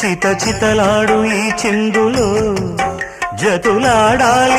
చిత చితలాడు ఈ చిందులో జతులాడాలి